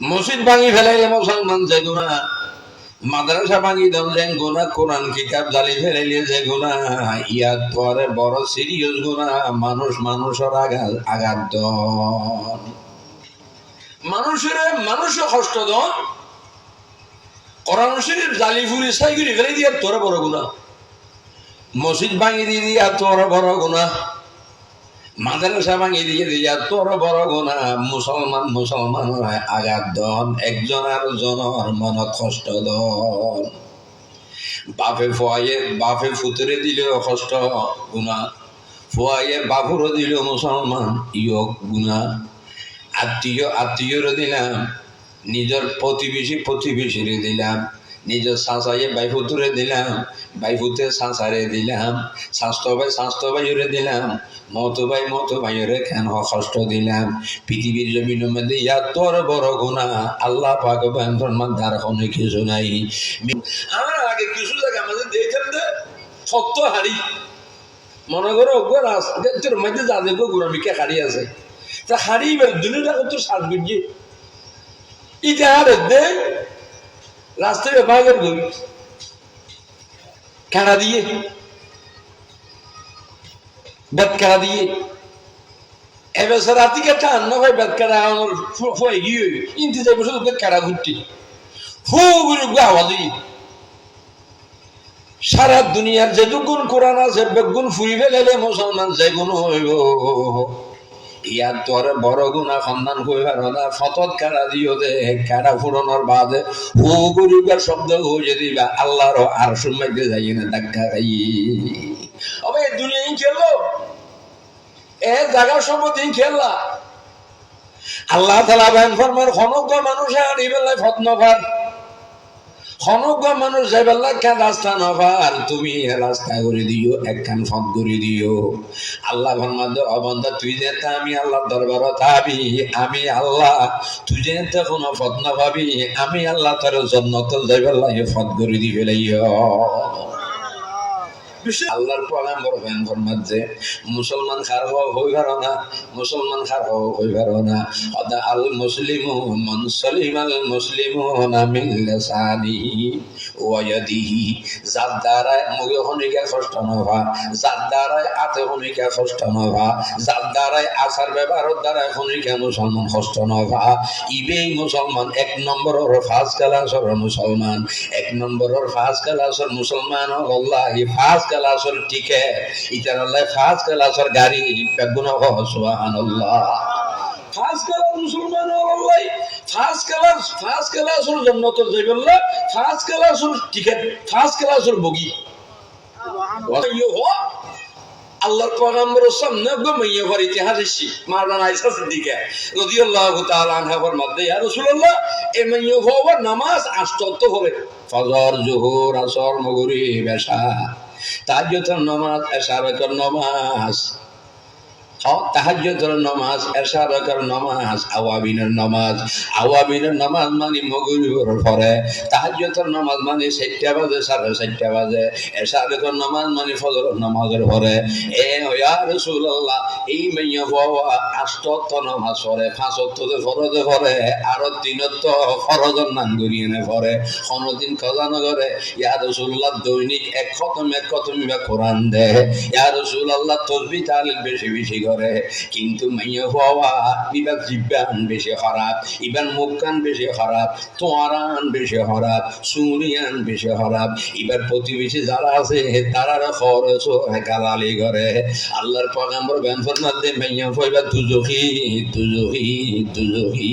মসজিদ ভাঙি ফেলাইলে মুসলমান যে গুণা মাদ্রাসা ভাঙি দাও যে গুণা কোরআন কিতাব জালি ফেলাইলে যে গুণা ইয়ার পরে বড় সিরিয়াস গুণা, মানুষ মানুষের আঘাত আঘাত দন মানুষের মানুষও কষ্ট দন কোরআন শরীফ জালি ফুরি সাইগুলি ফেলে দিয়ে তোর বড় গুণা। মসজিদ ভাঙি দিয়ে দিয়া তোর বড় গুণা। মাদ্রাসা দন একজন কষ্ট দন বাপে বাপে ফুতরে দিলেও কষ্ট গুণা, ফুয়াইয়ে বাপুরও দিল মুসলমান ইয়ক গুণা। আত্মীয়, আত্মীয়রও দিলাম, নিজের প্রতিবেশী প্রতিবেশীরে দিলাম। নিজের শাঁসাইয়ে বাইফুতুরে দিলাম বাইফুতে শাঁসারে দিলাম স্বাস্থ্য ভাই স্বাস্থ্য ভাইরে দিলাম মতো ভাই মতো ভাইরে কেন কষ্ট দিলাম? পৃথিবীর জমিন মধ্যে ইয়া তোর বড় গুণা, আল্লাহ পাক বান্ধন মাদার কোনো কিছু নাই। আমার আগে কিছু জায়গা আমাদের দেখেন দে সত্য হারি। মনে করো রাস্তার মধ্যে যাদের গুড়ামিকে হারি আছে। তা হারি দুনিয়াটা কত সাজ বুঝিয়ে ইটা হারে দে রাস্তায় বাইরের গই খেড়া দিয়ে। বেত খেড়া দিয়ে। এবার রাতি কেটে আন্ন ভাই, বেত খেড়া আমার ফুয়ে গিয়ে ইন্তি যাই বসে বেত খেড়া ঘুরতি। হু গুরু আওয়াজ সারা দুনিয়ার যে দুগুণ কোরআন আছে বেগুন ফুরি ফেলেলে মুসলমান যে গুণ হইব। ইয়ার তোরে বড় গুণা সন্ধান করিবার না ফতত কারা দিও দে কারা ফুরনোর বাদে ও গরিবের শব্দ হয়ে দিবা আল্লাহর আর সুমাইতে যাই না ধাক্কা খাই। অবে দুনিয়ায় খেললো এ জায়গা সম্পত্তি খেললা আল্লাহ তালা বেন ফরমার খনজ্ঞ মানুষে আর ইবেলায় ফত খনজ্ঞ মানুষ যাইবেলা কেন রাস্তা নভার তুমি রাস্তা করে দিও একখান ফত করে দিও। আল্লাহ ভগবান অবন্ধা তুই যেতে আমি আল্লাহ দরবার থাবি আমি আল্লাহ, তুই যেতে কোনো ফত না ভাবি আমি আল্লাহ তার জন্য তো লাগে ফত করে দি ফেলাইও আল্লাহর পয়গাম্বর বেন ফরমাত যে, মুসলমান খার হইবার হই না। মুসলমান খার হইবার হই না। অদা আল মুসলিমু সলিম আল মুসলিমু না মিন লিসানিহি ওয়া ইয়াদিহি যার দ্বারায় মুখে হনিকা কষ্ট নভা, যার আতে হনিকা কষ্ট নভা, যার দ্বারায় আচার ব্যবহারের দ্বারায় হনিকা মুসলমান কষ্ট নভা। ইবেই মুসলমান, এক নম্বরের ফার্স্ট ক্লাসের মুসলমান, এক নম্বরের ফার্স্ট ক্লাসের মুসলমান আল্লাহ ফার্স্ট ক্লাসের টিকে। ইতার আল্লাহ ফার্স্ট ক্লাসের গাড়ি বেগুন সুবহানাল্লাহ। ফার্স্ট ক্লাস মুসলমান আল্লাহ ফার্স্ট ক্লাস ফার্স্ট ক্লাসের জন্য তো যাইবল্লা ফার্স্ট ক্লাসের টিকেট ফার্স্ট ক্লাসের বগি। আল্লাহর সামনে গমাইয়া ঘর ইতিহাস এসছি মারদান আইসা সিদ্দিকে। রাদিয়াল্লাহু তাআলা আনহার মধ্যে ইয়া রাসূলুল্লাহ, এ হওয়ার নামাজ আষ্টত হবে ফজর, জোহর, আসর তাহাজ্জুদের নামাজ এশা রাকার নামাজ আওয়াবিনের নামাজ। আওয়াবিনের নামাজ মানে মগরিবের পরে। মানে চারটা বাজে, সাড়ে বাজে। এশা রাকার নামাজ মানে ফজরের নামাজের পরে। এ ইয়া রাসূলুল্লাহ, এই মাইয়া বাবা আষ্টত নামাজ পড়ে পাঁচত্ততে ফরজে পড়ে, আর তিনত ফরজের নাম গড়িয়ে নে পড়ে। কোনোদিন খজানো ইয়া রাসূলুল্লাহ, দৈনিক এক খতম এক খতম কোরআন দে ইয়া রাসূলুল্লাহ তসবিহ তাহলিল বেশি বেশি করে। কিন্তু মেয়ে হওয়া ইবার জিব্বান বেশি খারাপ ইবার মুখান বেশি খারাপ, তোয়ারান বেশি খারাপ বেশি খারাপ। ইবার প্রতিবেশী যারা আছে, তারার খরচ গালালি করে। আল্লাহর পয়গাম্বর গান মাধ্যমে মাইয়া হইবার দুজখি দুজখি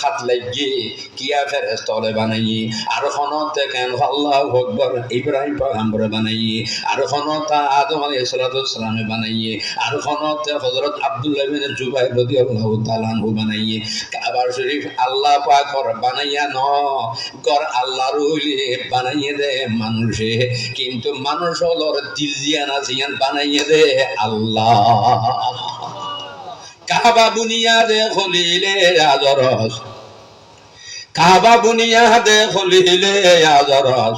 হাত লাগিয়ে, কিয়া ফেরেস তলে বানাইয়ে আর খনতে কেন আল্লাহু আকবার ইব্রাহিম পয়গম্বরে বানাইয়ে আর খনতা আদম আলাইহিস সালামে বানাইয়ে আর খনতে হযরত আব্দুল্লাহ ইবনে জুবাইর রাদিয়াল্লাহু তাআলা আনহু বানাইয়ে, কাবার শরীফ আল্লাহ পাকর বানাইয়া ন গর আল্লাহ হইলে বানাইয়ে দে মানুষে, কিন্তু মানুষ হলর দিল জিয়ান আজিয়ান বানাইয়ে দে আল্লাহ। কাবা বুনিয়াদে খলিলে আজরস কাবা বুনিয়াদে খলিলে আজরস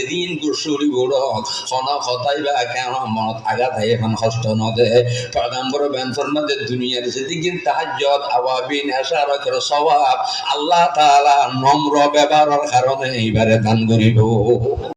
যেদিন গুসুরি বুড়ো খন খতাইবা কেন মনত আঘাত হয় এখন কষ্ট নদে? পয়গাম্বর বেনফর মধ্যে দুনিয়ার যেদিন তাহাজ্জত আওয়াবিন এসারকের স্বভাব আল্লাহ তালা নম্র ব্যবহারের কারণে এইবারে দান করিব।